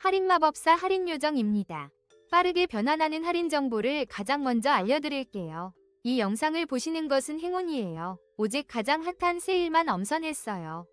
할인 마법사 할인 요정입니다. 빠르게 변환하는 할인 정보를 가장 먼저 알려드릴게요. 이 영상을 보시는 것은 행운이에요. 오직 가장 핫한 세일만 엄선했어요.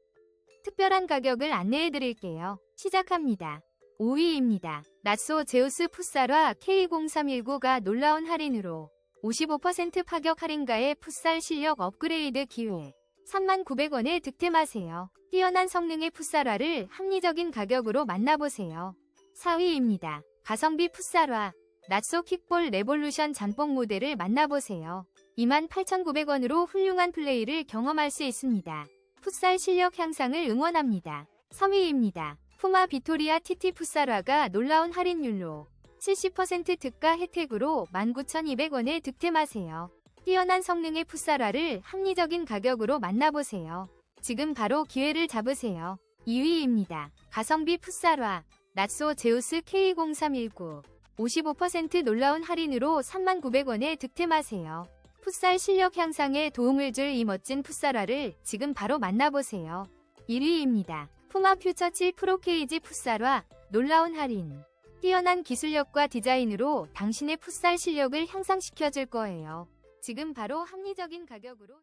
특별한 가격을 안내해드릴게요. 시작합니다. 5위입니다. 나소 제우스 풋살화 K0319가 놀라운 할인으로 55% 파격 할인가의 풋살 실력 업그레이드 기회 39,900원에 득템하세요. 뛰어난 성능의 풋살화를 합리적인 가격으로 만나보세요. 4위입니다. 가성비 풋살화 나소 킥볼 레볼루션 잠뽕 모델을 만나보세요. 28,900원으로 훌륭한 플레이를 경험할 수 있습니다. 풋살 실력 향상을 응원합니다. 3위입니다. 푸마 비토리아 TT 풋살화가 놀라운 할인율로 70% 특가 혜택으로 19,200원에 득템하세요. 뛰어난 성능의 풋살화를 합리적인 가격으로 만나보세요. 지금 바로 기회를 잡으세요. 2위입니다. 가성비 풋살화 나소 제우스 K0319 55% 놀라운 할인으로 39,900원에 득템하세요. 풋살 실력 향상에 도움을 줄 이 멋진 풋살화를 지금 바로 만나보세요. 1위입니다. 푸마 퓨처 7 프로 케이지 풋살화 놀라운 할인 뛰어난 기술력과 디자인으로 당신의 풋살 실력을 향상시켜줄 거예요. 지금 바로 합리적인 가격으로